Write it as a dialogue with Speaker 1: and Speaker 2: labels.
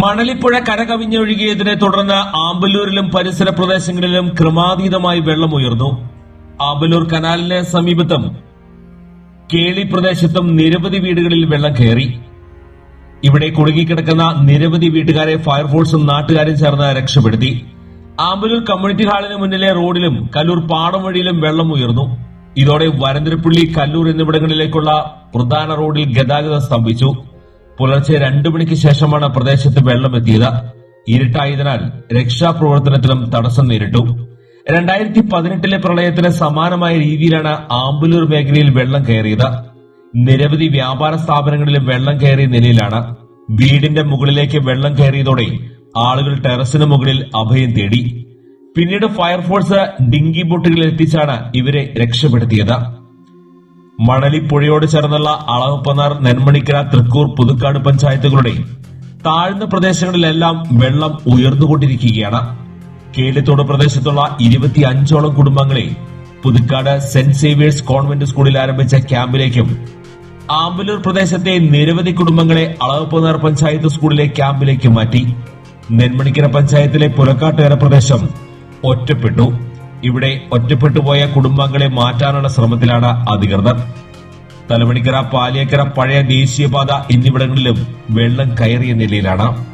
Speaker 1: മണലിപ്പുഴ കരകവിഞ്ഞൊഴുകിയതിനെ തുടർന്ന് ആമ്പല്ലൂരിലും പരിസര പ്രദേശങ്ങളിലും ക്രമാതീതമായി വെള്ളമുയർന്നു. ആമ്പല്ലൂർ കനാലിന് സമീപത്തും കേളി പ്രദേശത്തും നിരവധി വീടുകളിൽ വെള്ളം കയറി. ഇവിടെ കുടുങ്ങിക്കിടക്കുന്ന നിരവധി വീട്ടുകാരെ ഫയർഫോഴ്സും നാട്ടുകാരും ചേർന്ന് രക്ഷപ്പെടുത്തി. ആമ്പലൂർ കമ്മ്യൂണിറ്റി ഹാളിന് മുന്നിലെ റോഡിലും കല്ലൂർ പാടം വഴിയിലും വെള്ളം ഉയർന്നു ഇതോടെ വരന്തരപ്പുള്ളി കല്ലൂർ എന്നിവിടങ്ങളിലേക്കുള്ള പ്രധാന റോഡിൽ ഗതാഗതം സ്തംഭിച്ചു. പുലർച്ചെ രണ്ടു മണിക്ക് ശേഷമാണ് പ്രദേശത്ത് വെള്ളമെത്തിയത്. ഇരുട്ടായതിനാൽ രക്ഷാപ്രവർത്തനത്തിനും തടസ്സം നേരിട്ടു. രണ്ടായിരത്തി പതിനെട്ടിലെ പ്രളയത്തിന് സമാനമായ രീതിയിലാണ് ആമ്പലൂർ മേഖലയിൽ വെള്ളം കയറിയത്. നിരവധി വ്യാപാര സ്ഥാപനങ്ങളിലും വെള്ളം കയറിയ നിലയിലാണ് വീടിന്റെ മുകളിലേക്ക് വെള്ളം കയറിയതോടെ ആളുകൾ ടെറസിന് മുകളിൽ അഭയം തേടി. പിന്നീട് ഫയർഫോഴ്സ് ഡിങ്കി ബോട്ടുകളിൽ എത്തിച്ചാണ് ഇവരെ രക്ഷപ്പെടുത്തിയത്. മണലി പുഴയോട് ചേർന്നുള്ള അളവപ്പനാർ നെന്മണിക്കര തൃക്കൂർ പുതുക്കാട് പഞ്ചായത്തുകളുടെ താഴ്ന്ന പ്രദേശങ്ങളിലെല്ലാം വെള്ളം ഉയർന്നുകൊണ്ടിരിക്കുകയാണ്. കേളിത്തോട് പ്രദേശത്തുള്ള ഇരുപത്തി അഞ്ചോളം കുടുംബങ്ങളെ പുതുക്കാട് സെന്റ് സേവിയേഴ്സ് കോൺവെന്റ് സ്കൂളിൽ ആരംഭിച്ച ക്യാമ്പിലേക്കും ആമ്പലൂർ പ്രദേശത്തെ നിരവധി കുടുംബങ്ങളെ അളവപ്പനാർ പഞ്ചായത്ത് സ്കൂളിലെ ക്യാമ്പിലേക്കും മാറ്റി. നെന്മണിക്കര പഞ്ചായത്തിലെ പുലക്കാട്ടുകര പ്രദേശം ഒറ്റപ്പെട്ടു. ഇവിടെ ഒറ്റപ്പെട്ടുപോയ കുടുംബങ്ങളെ മാറ്റാനുള്ള ശ്രമത്തിലാണ് അധികൃതർ. തലമണിക്കര പാലിയക്കര പഴയ ദേശീയപാത എന്നിവിടങ്ങളിലും വെള്ളം കയറിയ നിലയിലാണ്.